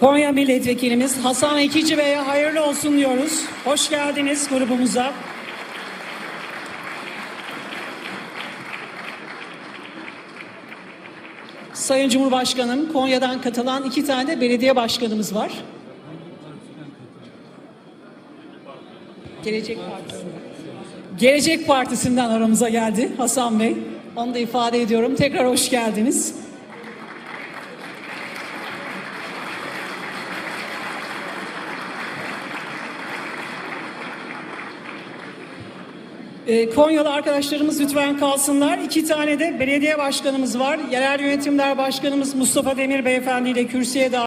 Konya Milletvekilimiz Hasan Ekici Bey'e hayırlı olsun diyoruz. Hoş geldiniz grubumuza. Sayın Cumhurbaşkanım, Konya'dan katılan iki tane belediye başkanımız var. Gelecek Partisi'nden. Gelecek Partisi'nden aramıza geldi Hasan Bey. Onu da ifade ediyorum. Tekrar hoş geldiniz. Ee, Konyalı arkadaşlarımız lütfen kalsınlar. İki tane de belediye başkanımız var. Yerel yönetimler başkanımız Mustafa Demir Beyefendi ile kürsüye davet